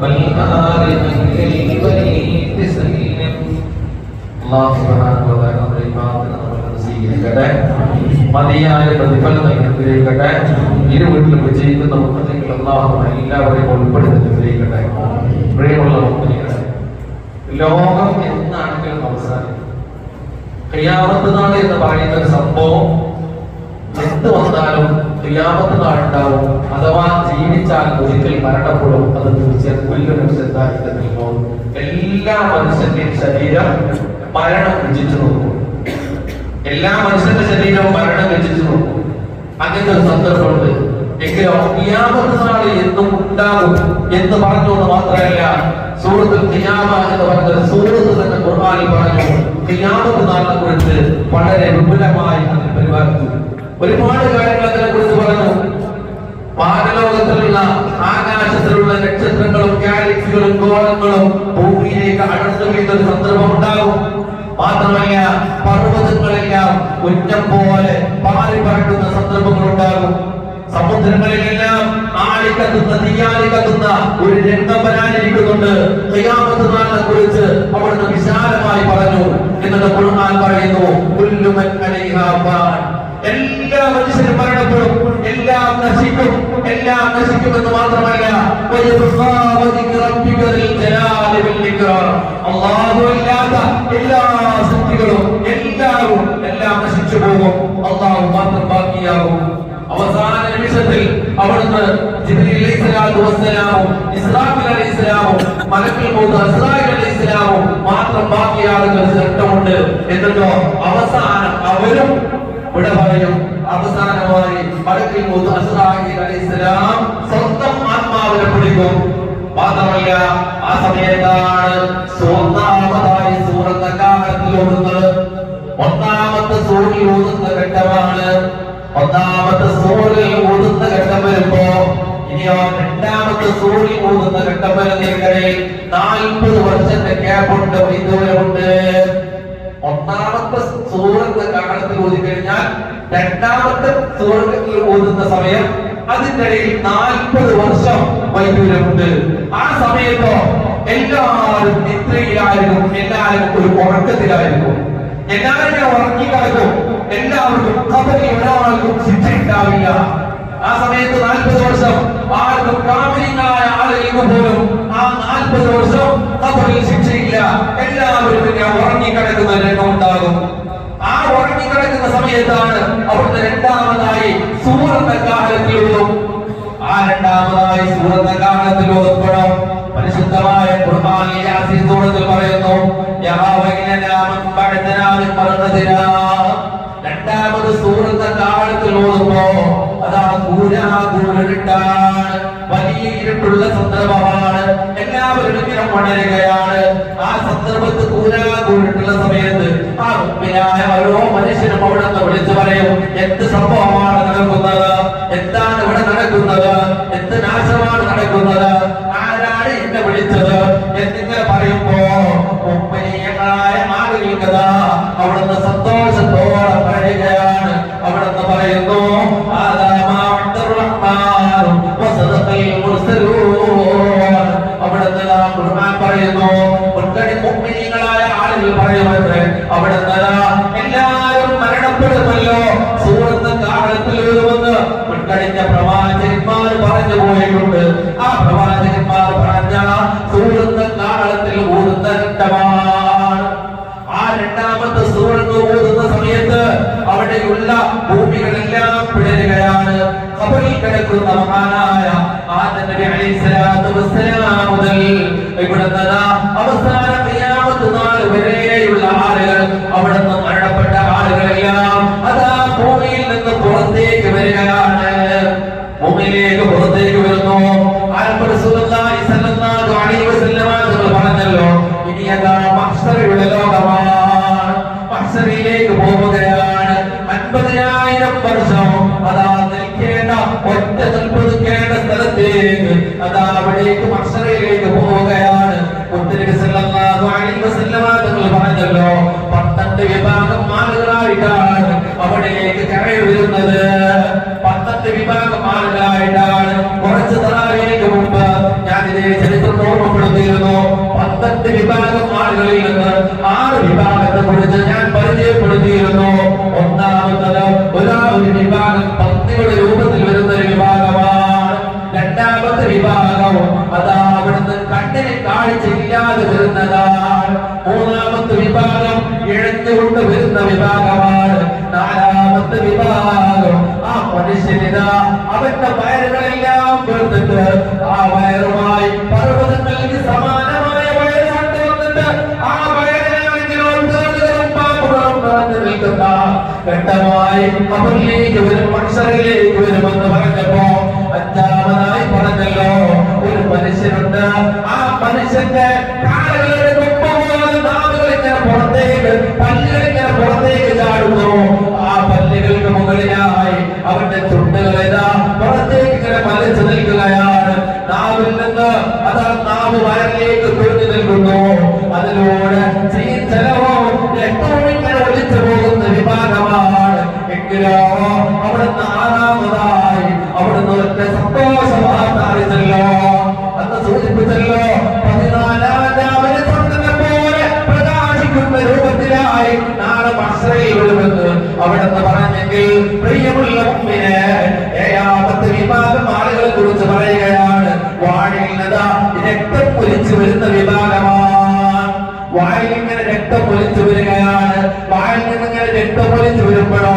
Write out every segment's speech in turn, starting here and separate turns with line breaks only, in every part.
والآل من البريد سلم الله سبحانه وتعالى നമ്മുടെ ഈ പ്രാർത്ഥന നമ്മൾ സ്വീകരിക്കട്ടെ മതിയായ പ്രതിഫലം അനുഗ്രഹിക്കട്ടെ ഇരു വീട്ടിലും വിജയിക്കുന്ന മുഖത്തേക്ക് അള്ളാഹു എല്ലാവരെയും ഉൾപ്പെടുത്തി അനുഗ്രഹിക്കട്ടെ പ്രിയമുള്ള മുഖ്യമന്ത്രികളെ ലോകം എന്നാണെങ്കിലും അവസാനിക്കും ക്രിയാമത്ത് നാൾ എന്ന് പറയുന്ന ഒരു സംഭവം എന്ത് വന്നാലും ക്രിയാമത്ത് നാൾ ഉണ്ടാവും അഥവാ ജീവിച്ചാൽ ഒരിക്കൽ മരണപ്പെടും അത് തീർച്ചയായും പുല്ലുനോ എല്ലാ മനുഷ്യന്റെയും ശരീരം മരണം രുചിച്ചു നോക്കും. എല്ലാ മനുഷ്യന്റെ ശരീരവും മരണം രുചിച്ചു നോക്കും. അങ്ങനത്തെ ഒരു സന്ദർഭമുണ്ട്. എങ്കിലോ ക്രിയാമത്ത് എന്നും ഉണ്ടാകും എന്ന് പറഞ്ഞുകൊണ്ട് മാത്രമല്ല സൂറത്തിൽ ഖിയാമ എന്ന് പറഞ്ഞ സൂറത്ത് തന്നെ ഖുർആനിൽ പറഞ്ഞു. ഖിയാമത്ത് നാളിനെ കുറിച്ച് വളരെ വിപുലമായി അതിൽ പരിപാലിച്ചു. ഒരുപാട് കാര്യങ്ങൾ അതിനെ കുറിച്ച് പറഞ്ഞു. പാരലോകത്തിലുള്ള ആകാശത്തിലുള്ള ഗാലക്സികളും ഗോളങ്ങളും ഭൂമിയിലേക്ക് അടർന്നു വീഴുന്ന സന്ദർഭം ഉണ്ടാകും. മാത്രമല്ല പർവതങ്ങളെല്ലാം ഉറ്റം പോലെ പാറി പറക്കുന്ന സന്ദർഭങ്ങൾ ഉണ്ടാകും. സമുദ്രങ്ങളിലെല്ലാം ആളിക്കത്തുന്ന തീയാളിക്കത്തുന്ന ഒരു രംഗം വരാനിരിക്കുന്നുണ്ട്. ഖിയാമത്ത് നാളിനെ കുറിച്ച് അവിടുന്ന് വിശാലമായി പറഞ്ഞു. എന്നിട്ട് ഖുർആൻ പറയുന്നു കുല്ലുമൻ അലൈഹാ ഫാൻ. എല്ലാ മനുഷ്യരും മരണപ്പെടും. നശിക്കും. എല്ലാം നശിക്കുമെന്ന് മാത്രമല്ല അള്ളാഹു ഇല്ലാത്ത എല്ലാ ശക്തികളും എല്ലാവരും എല്ലാം നശിച്ചു പോകും. അള്ളാഹു മാത്രം ബാക്കിയാകും. അവസാന നിമിഷത്തിൽ അവിടുന്ന് മാത്രം ബാക്കി ആളുകൾ ഘട്ടമുണ്ട്. എന്നിട്ടോ അവസാനം അവരും ഇവിടെ പറയും. അവസാനമായി പടക്കിൽ മൗത്ത് അസ്രായിൽ അലൈഹിസ്സലാം സ്വന്തം ആത്മാവിനെ പിടിക്കും. മാത്രമല്ല ആ സമയത്താണ് സ്വന്തമായി സൂറത്ത് അക്കാലത്തിൽ ഓടുന്നത്. ഒന്നാമത്തെ സൂറിൽ ഓടുന്ന ഘട്ടമാണ്. ഒന്നാമത്തെ സൂറിൽ ഓടുന്ന ഘട്ടം വരുമ്പോ ഇനിയോ രണ്ടാമത്തെ സൂറിൽ ഓടുന്ന ഘട്ടം വരുന്നതിനിടയിൽ നാൽപ്പത് വർഷത്തെ ഗ്യാപ്പുണ്ട് ഉണ്ട് ഒന്നാമത്തെ സൂറത്ത് ഓതി കഴിഞ്ഞാൽ രണ്ടാമത്തെ സൂറത്തിൽ ഓതുന്ന സമയം അതിന്റെ ഇടയിൽ നാൽപ്പത് വർഷം വൈദ്യുതമുണ്ട്. ആ സമയത്തോ എല്ലാവരും നിദ്രയിലായിരുന്നു. എല്ലാവരും ഒരു ഉറക്കത്തിലായിരുന്നു. എല്ലാവരും ഉറക്കി കിടക്കും എല്ലാവർക്കും കബലി ഒരാൾക്കും ശിക്ഷ ഉണ്ടാവില്ല ആ സമയത്ത് നാൽപ്പത് വർഷം ആർക്കും കാമിനികളായ ആളുകൾക്ക് പോലും ആ നാൽപ്പത് വർഷം കബറിൽ ശിക്ഷയില്ല. എല്ലാവരും ഞാൻ ഉറങ്ങിക്കിടക്കുന്ന രംഗം ഉണ്ടാകും. ഉറങ്ങിക്കിടക്കുന്ന സമയത്താണ് അവിടുന്ന് രണ്ടാമതായി സൂറത്തെ കാലത്തിലുള്ളൂ ആ രണ്ടാമതായി സൂറത്തെ കാലത്തിലോടണം പരിശുദ്ധമായ ഖുർആനിലെ യാസീൻ സൂറത്തിൽ പറയുന്നു രണ്ടാമത് സൂറത്തെ കാലത്തിൽ ഓതുമ്പോ അതാ കൂരാ ഇരുട്ടുള്ള സന്ദർഭമാണ്. എല്ലാവരും ഇങ്ങനെ ഉണരുകയാണ് ആ സന്ദർഭത്ത് കൂരാ കൂരിട്ടുള്ള സമയത്ത് ആ മുമ്പിനായ ഓരോ മനുഷ്യനും അവിടെ നിന്ന് വിളിച്ചു പറയും എന്ത് സംഭവമാണ് നടക്കുന്നത്? എന്താണ് ഇവിടെ നടക്കുന്നത്? എന്ത് നാശമാണ് നടക്കുന്നത്? അവിടേക്ക് മത്സരയിലേക്ക് പോവുകയാണ്. തങ്ങൾ പറഞ്ഞല്ലോ പന്ത്രണ്ട് വിഭാഗം ആളുകളായിട്ടാണ് അവിടേക്ക് കരയിൽ വരുന്നത്. പന്ത്രണ്ട് വിഭാഗം ആളുകളായിട്ടാണ് കുറച്ച് തറാവിലേക്ക് മുമ്പ് ഞാൻ ഇതിനെ ചരിത്രം ഓർമ്മപ്പെടുത്തിയിരുന്നു. പന്ത്രണ്ട് വിഭാഗം ആളുകളിൽ നിന്ന് ആറ് വിഭാഗത്തെ കുറിച്ച് ഞാൻ വിഭാഗമാണ്. നാലാമത്തെ വിഭാഗം. ആ മനുഷ്യനിതാ അവന്റെ വയറുകളെല്ലാം വെറുത്തിട്ട് ആ വയറുമായി പർവതങ്ങൾക്ക് സമാനമായ വയറ് കൊണ്ടുവന്നിട്ട് ആ നിൽക്കുന്ന ഘട്ടമായി അവരിലേക്ക് വരും മനുഷ്യരിലേക്ക് വരുമെന്ന് പറഞ്ഞപ്പോ അഞ്ചാമതായി പറഞ്ഞല്ലോ ഒരു മനുഷ്യനുണ്ട്. ആ മനുഷ്യന്റെ കാലുകളുടെ കൊമ്പ് പോലെ നാവുകൾ ഇങ്ങനെ പുറത്തേക്ക് പല്ലുകൾ ആ പല്ലുകൾക്ക് മുകളിലായി അവന്റെ ചുണ്ടുകൾ ഇതാ കുറിച്ച് പറയുകയാണ്. വാഴയിലത രക്തം പൊലിച്ചു വരുന്ന വിഭാഗമാണ്. വായിൽ ഇങ്ങനെ രക്തം പൊലിച്ചു വരികയാണ്. വായിൽ നിന്ന് ഇങ്ങനെ രക്തം പൊലിച്ചു വരുമ്പോഴോ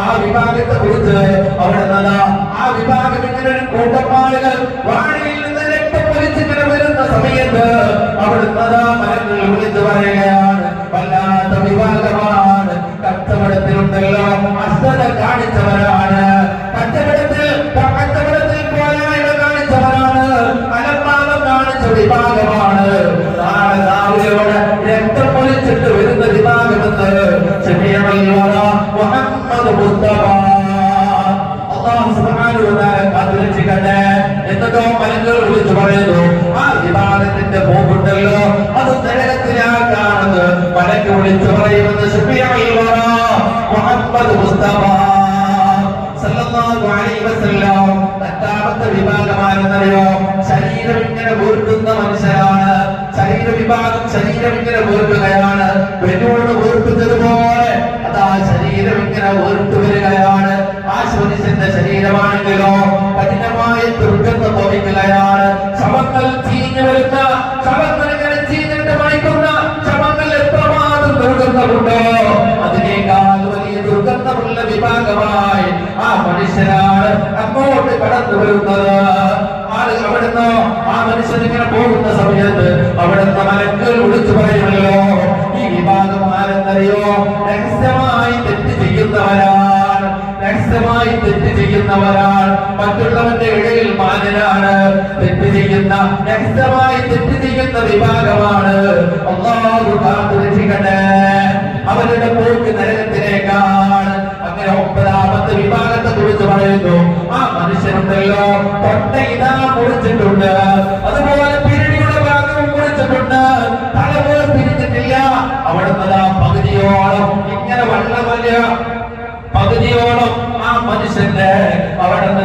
ആ വിഭാഗത്തെ കുറിച്ച് അവിടെ ആ വിഭാഗം ഇങ്ങനെ ഒരു കൂട്ടം ആളുകൾ വാഴയിൽ നിന്ന് രക്തം പൊലിച്ചിങ്ങനെ വരുന്ന സമയത്ത് അവിടുന്ന് മരങ്ങൾ വിളിച്ചു പറയുകയാണ് വല്ലാത്ത വിഭാഗമാണ്. കച്ചവടത്തിലുണ്ടല്ലോ അസ്ഥത കാണിച്ചവരാണ്. മുഹമ്മദ് മുസ്തഫ സല്ലല്ലാഹു അലൈഹി വസല്ലം ശരീരം വിഭാഗം ശരീരം അതാ ശരീരം ശരീരമാണെങ്കിലോ കഠിനമായ ദുർഗന്ധം ഭവിക്കുകയാണ് ദുർഗന്ധമുണ്ടോ അതിനേക്കാൾ വലിയ ദുർഗന്ധമുള്ള വിഭാഗമായി ആ മനുഷ്യനാണ് അങ്ങോട്ട് കടന്നു വരുന്നത്. ആൾ അവിടുന്ന്? ആ മനുഷ്യൻ ഇങ്ങനെ പോകുന്ന സമയത്ത് അവിടുത്തെ മലക്കുകൾ വിളിച്ചു പറയുമല്ലോ ഈ വിഭാഗം ആരെന്നറിയോ? രഹസ്യമായി തെറ്റ് ചെയ്യുന്നവരാണ്. രഹസ്യമായി തെറ്റ് ചെയ്യുന്നവരാണ്. മറ്റുള്ളവന്റെ ഇടയിൽ മാന്യനാണ്. തെറ്റ് ചെയ്യുന്ന രഹസ്യമായി തെറ്റ് ചെയ്യുന്ന വിഭാഗമാണ്. ഒന്നാമത് കാത്തു രക്ഷിക്കട്ടെ അവരുടെ പോക്ക് നരകത്തിനേക്കാൾ അങ്ങനെ ഒമ്പതാമത്തെ വിഭാഗത്തെ കുറിച്ച് പറയുന്നു. ആ മനുഷ്യനുണ്ടല്ലോ തൊട്ട ഇതാ കുറിച്ചിട്ടുണ്ട് അതുപോലെ പിരിടിയുടെ ഭാഗവും മുറിച്ചിട്ടുണ്ട്. തലപോലും പിരിച്ചിട്ടില്ല അവിടുന്ന് പകുതിയോളം ഇങ്ങനെ വള്ളമല്ല. പകുതിയോളം ആ മനുഷ്യന്റെ അവിടുന്ന്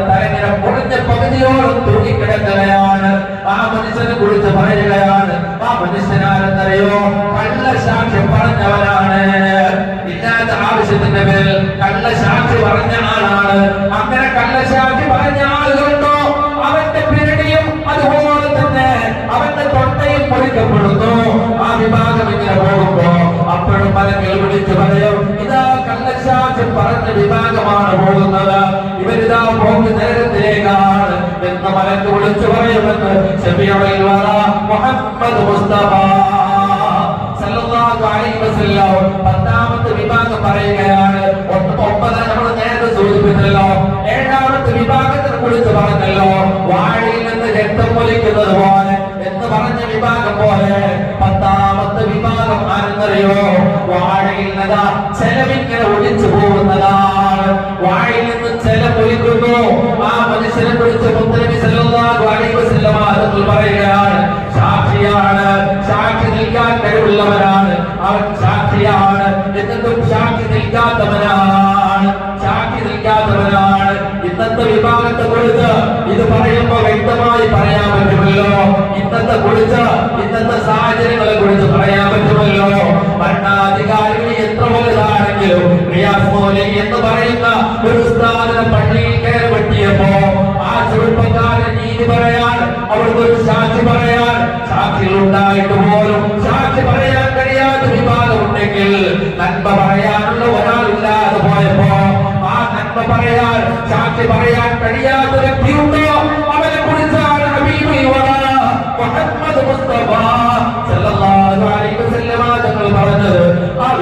തലങ്ങനെ മുറിഞ്ഞ പകുതിയോളം തൂങ്ങിക്കിടക്കുകയാണ്. ആ മനുഷ്യനെ കുറിച്ച് പറയുകയാണ് ആ മനുഷ്യനാരെന്നറിയോ? കള്ള സാക്ഷ്യം പറഞ്ഞവനാണ്. ഇല്ലാത്ത ആവശ്യത്തിന്റെ പേരിൽ കള്ള സാക്ഷി പറഞ്ഞ ആളാണ്. അങ്ങനെ പറയുമെന്ന് الورى محمد മുസ്തഫ സല്ലല്ലാഹു അലൈഹി വസല്ലം പത്താമത്തെ വിഭാഗം പറയുകയാണ്. ഒമ്പത് നമ്മൾ നേരത്തെ സൂചിപ്പിച്ചല്ലോ. ഏഴാമത്തെ വിഭാഗത്തിനെ കുറിച്ച് പറഞ്ഞല്ലോ. വാഴയിൽ നിന്ന് രക്തം പൊലിക്കുന്നത് പോലെ എന്ന് പറഞ്ഞ വിഭാഗം പോലെ പത്താമത്തെ വിഭാഗം ആരെന്നറിയോ? വാഴയിൽ നിന്ന് ചെലവിങ്ങനെ ഒഴിച്ചു പോകുന്നതാണ്. വാഴയിൽ നിന്ന് ചെലവൊലിക്കുന്നു ആ മനുഷ്യനെ കുറിച്ച് സല്ലല്ലാഹു അലൈഹി വസല്ലം ആദത്തിൽ പറയുകയാണ് സാക്ഷിയാണ് സാക്ഷി നിൽക്കാൻ കഴിവുള്ളവരാണ് അവൻ സാക്ഷിയാണ്. എന്നിട്ടും സാക്ഷി നിൽക്കാത്തവനാണ്. സാക്ഷി നിൽക്കാത്തവനാണ്. ഇന്നത്തെ വിഭാഗത്തെ കുറിച്ച് ഇത് പറയുമ്പോ വ്യക്തമായി പറയാൻ പറ്റുമല്ലോ. ഇന്നത്തെ കുറിച്ച് ഇന്നത്തെ സാഹചര്യങ്ങളെ കുറിച്ച് പറയാൻ പറ്റുമല്ലോ. ഭരണാധികാരികൾ എത്ര വലുതാണെങ്കിലും റിയാസ് മോലെ എന്ന് പറയുന്ന ഒരു സ്ഥാപന പള്ളിയിൽ കയറി വെട്ടിയപ്പോ ആ ചെറുപ്പക്കാരൻ നീതി പറയാൻ അവർക്ക് ഒരു സാക്ഷി പറയാൻ സാക്ഷികൾ ഉണ്ടായിട്ട് പോലും സാക്ഷി പറയാൻ കഴിയാത്ത വിഭാഗമുണ്ടെങ്കിൽ നന്മ പറയാനുള്ള ഒരാളില്ലാതെ പോയപ്പോ ആ നന്മ പറയാൻ സാക്ഷി പറയാൻ കഴിയാത്ത വ്യക്തിയുണ്ടോ? അവനെ കുറിച്ചാണ് ഹബീബുൽ വറ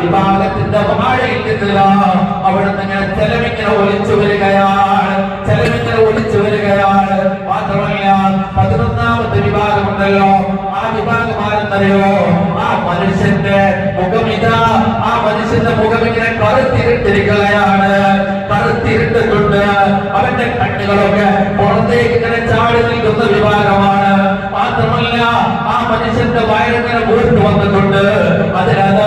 വിഭാഗത്തിന്റെ വാഴയിൽ നിന്നില്ല അവിടുന്ന് ഇങ്ങനെ ചെലവിങ്ങനെ ഒലിച്ചു വരികയാണ്. ചെലവിങ്ങനെ ഒലിച്ചു വരികയാണ്. മാത്രമല്ല പതിനൊന്നാമത്തെ വിഭാഗമുണ്ടല്ലോ. ആ വിഭാഗം ആരെന്നറിയോ? ആ മനുഷ്യന്റെ മുഖം ആ മനുഷ്യന്റെ മുഖം ഇങ്ങനെ കറുത്തിരിട്ടിരിക്കുകയാണ്. കറുത്തിരിട്ടുണ്ട് അവന്റെ കണ്ണുകളൊക്കെ പുറത്തേക്ക് ഇങ്ങനെ ചാടി നിൽക്കുന്ന വിഭാഗമാണ്. മാത്രമല്ല ആ മനുഷ്യന്റെ വയറിങ്ങനെ വീട്ടു വന്നിട്ടുണ്ട്. അതിലതാ തീ ഇങ്ങനെ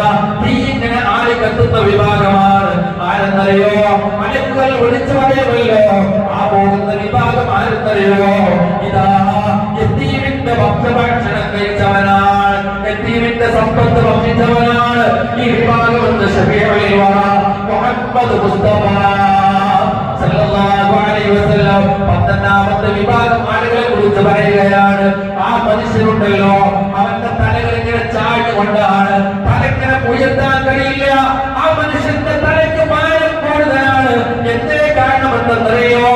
ആളി കത്തുന്ന വിഭാഗമാണ്. ആരെന്നറിയോ? മലക്കുകൾ വിളിച്ചു പറയുമല്ലോ ആ പോകുന്ന വിഭാഗം ആരെന്നറിയോ? ഇതാ എത്തീവിന്റെ ഭക്തഭക്ഷണം കഴിച്ചവനാണ്. എത്തീവിന്റെ സമ്പത്ത് ഭക്ഷിച്ചവനാണ്. ഈ വിഭാഗം എന്ന് മുഹമ്മദ് മുസ്തഫ പന്ത്രണ്ടാമത്തെ വിഭാഗം ആളുകളെ കുറിച്ച് പറയുകയാണ്. ആ മനുഷ്യരുണ്ടല്ലോ. അവന്റെ തലകൾ ഇങ്ങനെ ചാടിക്കൊണ്ടാണ് തലക്കിനെ ഉയർത്താൻ കഴിയില്ല ആ മനുഷ്യന്റെ തലയ്ക്ക് ഭാരം കൂടുതലാണ് എന്തേ കാരണമെന്നറിയോ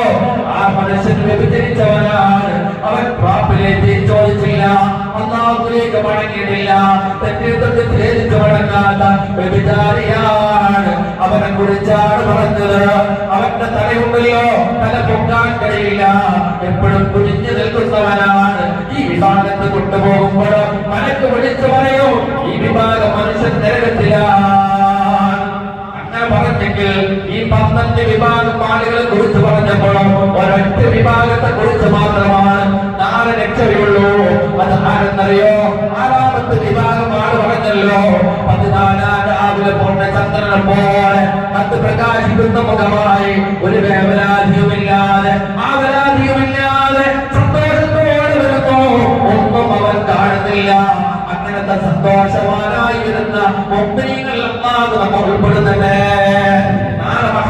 ആ മനുഷ്യൻ വ്യഭിചരിച്ചവനാണ് അവൻ പാപ്പിലേക്ക് ചോദിച്ചില്ല. അള്ളാഹുലേക്ക് മടങ്ങിയിട്ടില്ല. തെറ്റിദ്ധത്തിൽ ഛേദിച്ച് മടങ്ങാത്ത വ്യഭിചാരിയാണ് അവനെ കുറിച്ചാണ് പറഞ്ഞത്. അവന്റെ തലയുണ്ടല്ലോ. തല പൊക്കാൻ കഴിയില്ല. എപ്പോഴും കുഴിഞ്ഞു നിൽക്കുന്നവനാണ്. ഈ വിഭാഗത്ത് കൊണ്ടുപോകുമ്പോൾ മനക്ക് വിളിച്ചു പറയൂ. ഈ വിഭാഗം മനുഷ്യൻ നരകത്തിലാണ് അങ്ങനെ ഈ പന്ത്രണ്ട് വിഭാഗം ആളുകളെ കുറിച്ച് പറഞ്ഞപ്പോൾ ഒരൊറ്റ വിഭാഗത്തെ കുറിച്ച് മാത്രമാണ് നാല് രക്ഷയുള്ളൂ അത് ആരെന്നറിയോ? ആറാമത്തെ വിഭാഗം ആൾ പറഞ്ഞല്ലോ. പതിനാലാം രാവിലെ പോണ്ട ചന്ദ്രനെ പോലെ അത് പ്രകാശിക്കുന്ന മുഖമായി ഒരു വേവലാധിയുമില്ലാതെ ആവലാധിയുമില്ലാതെ സന്തോഷത്തോടെ വരുന്നു. ഒന്നും അവൻ കാണുന്നില്ല. അങ്ങനത്തെ സന്തോഷവാനായി വരുന്ന അല്ലാതെ നമ്മൾ ഉൾപ്പെടുന്നതേ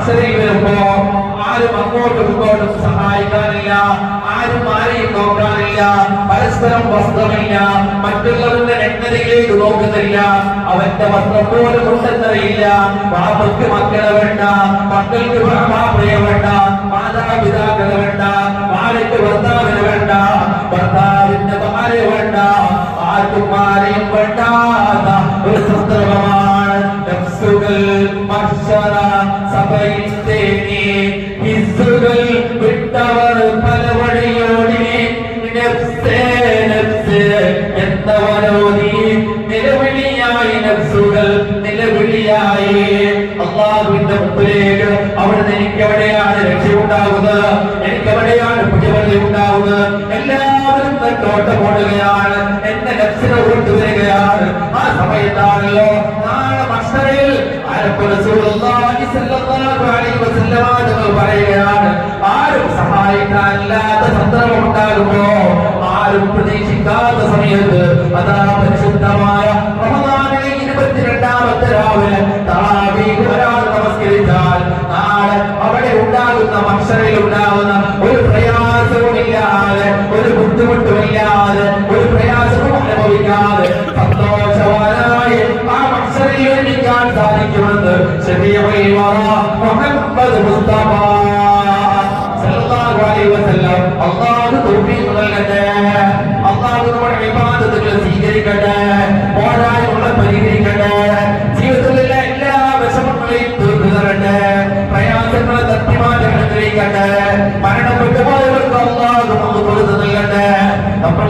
മത്സരയിൽ വരുമ്പോ ആരും അങ്ങോട്ടും ഇങ്ങോട്ടും സഹായിക്കാനില്ല ആരും ആരെയും നോക്കാനില്ല പരസ്പരം വസ്ത്രമില്ല മറ്റുള്ളവരുടെ രക്തതയിലേക്ക് നോക്കുന്നില്ല അവന്റെ വസ്ത്രം പോലും ഉണ്ടെന്നറിയില്ല. പാപ്പയ്ക്ക് മക്കളെ വേണ്ട മക്കൾക്ക് മാപ്പിളയെ വേണ്ട മാതാപിതാക്കളെ വേണ്ട ഭാര്യയ്ക്ക് ഭർത്താവിനെ വേണ്ട ഭർത്താവിന്റെ ഭാര്യ വേണ്ട ആർക്കും ആരെയും വേണ്ടാത്ത ഒരു സന്ദർഭമാണ്. തേങ്ങി ഹിസ്സുകൾ വിട്ടവർ പല വഴിയോടി നഫ്സേ നഫ്സേ എന്നവരോടി നിലവിളിയായി നഫ്സുകൾ നിലവിളിയായി. അള്ളാഹുവിന്റെ മുമ്പിലേക്ക് അവിടുന്ന് എനിക്ക് എവിടെയാണ് രക്ഷയുണ്ടാകുന്നത് എനിക്ക് എവിടെയാണ് പിടിവള്ളി ഉണ്ടാകുന്നത് എല്ലാവരും തന്നോട്ട് പോടുകയാണ് എന്റെ ലക്ഷ്യം കൊണ്ടുവരികയാണ്. ആ സമയത്താണല്ലോ നാളെ മത്സരയിൽ പറയുകയാണ്. ആരും സഹായിക്കാനില്ലാത്ത സന്ദർഭം ഉണ്ടാകുമ്പോ ആരും പ്രതീക്ഷിക്കാത്ത സമയത്ത് അതാ പരിശുദ്ധമായ റമദാനിലെ ഇരുപത്തിരണ്ടാമത്തെ രാവിലെ തറാവീഹ് ഒരാൾ നമസ്കരിച്ചാൽ നാളെ അവിടെ ഉണ്ടാകുന്ന ഉണ്ടാകുന്ന ഒരു പ്രയാസവുമില്ലാതെ ഒരു ബുദ്ധിമുട്ടുമില്ലാതെ ഒരു പ്രയാസവും അനുഭവിക്കാതെ സന്തോഷവാനായി ആ മത്സരയിൽ ഒരുമിക്കാൻ സാധിക്കുമെന്ന് ശരീരത്തിൽ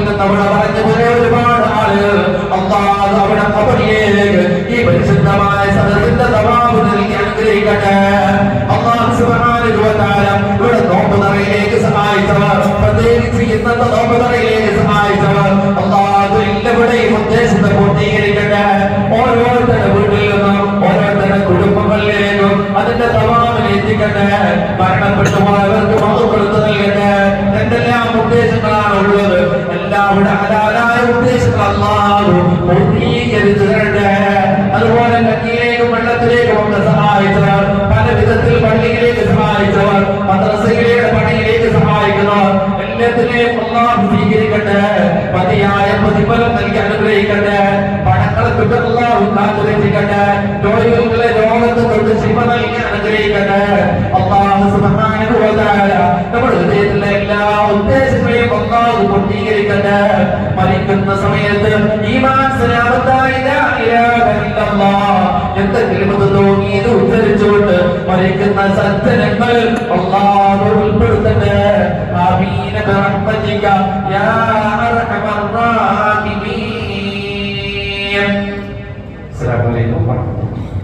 നമ്മളിൽ നിന്ന് അവിടെ പറഞ്ഞു പോയ ഒരുപാട് ആളുകൾ കബറിലേക്ക് ഈ പരിശുദ്ധമായ സദസ്സിന്റെ സമാപു നൽകി അനുഗ്രഹിക്കട്ടെ. അല്ലാഹു സുബ്ഹാനഹു വ തആല ഇവിടെ നോമ്പ് നിറയിലേക്ക് സഹായിച്ചവർ പ്രത്യേകിച്ച് ഇന്നത്തെ നോമ്പ് നിറയിലേക്ക് സഹായിച്ചവർ അല്ലാഹു എല്ലാവരുടെയും ഉദ്ദേശത്തെ പൂർത്തീകരിക്കട്ടെ. ഓരോരുത്തരുടെ അതിന്റെ സമാപനം എത്തിക്കട്ടെ. മരണപ്പെട്ടു പോയവർക്ക് മതം കൊടുത്തു എന്തെല്ലാം ഉദ്ദേശങ്ങളാണ്
അവിടെ ഹലാലായ ഉദ്ദേശങ്ങൾ അള്ളാഹു പൂർത്തീകരിച്ചു തരട്ടെ അതുപോലെ കഞ്ഞിയിലേക്കും വെള്ളത്തിലേക്കും ഒക്കെ സഹായിച്ചവർ പല വിധത്തിൽ പള്ളിയിലേക്ക് സഹായിച്ചവർ മദ്രസയിലേക്ക് പണിയിലേക്ക് സഹായിക്കുന്നവർ എല്ലാത്തിനെയും അള്ളാഹു സ്വീകരിക്കട്ടെ പ്രതിഫലം നൽകി അനുഗ്രഹിക്കട്ടെ കാത്തുരക്ഷിക്കട്ടെ രോഗികളെ രോഗത്തെ തൊട്ട് さん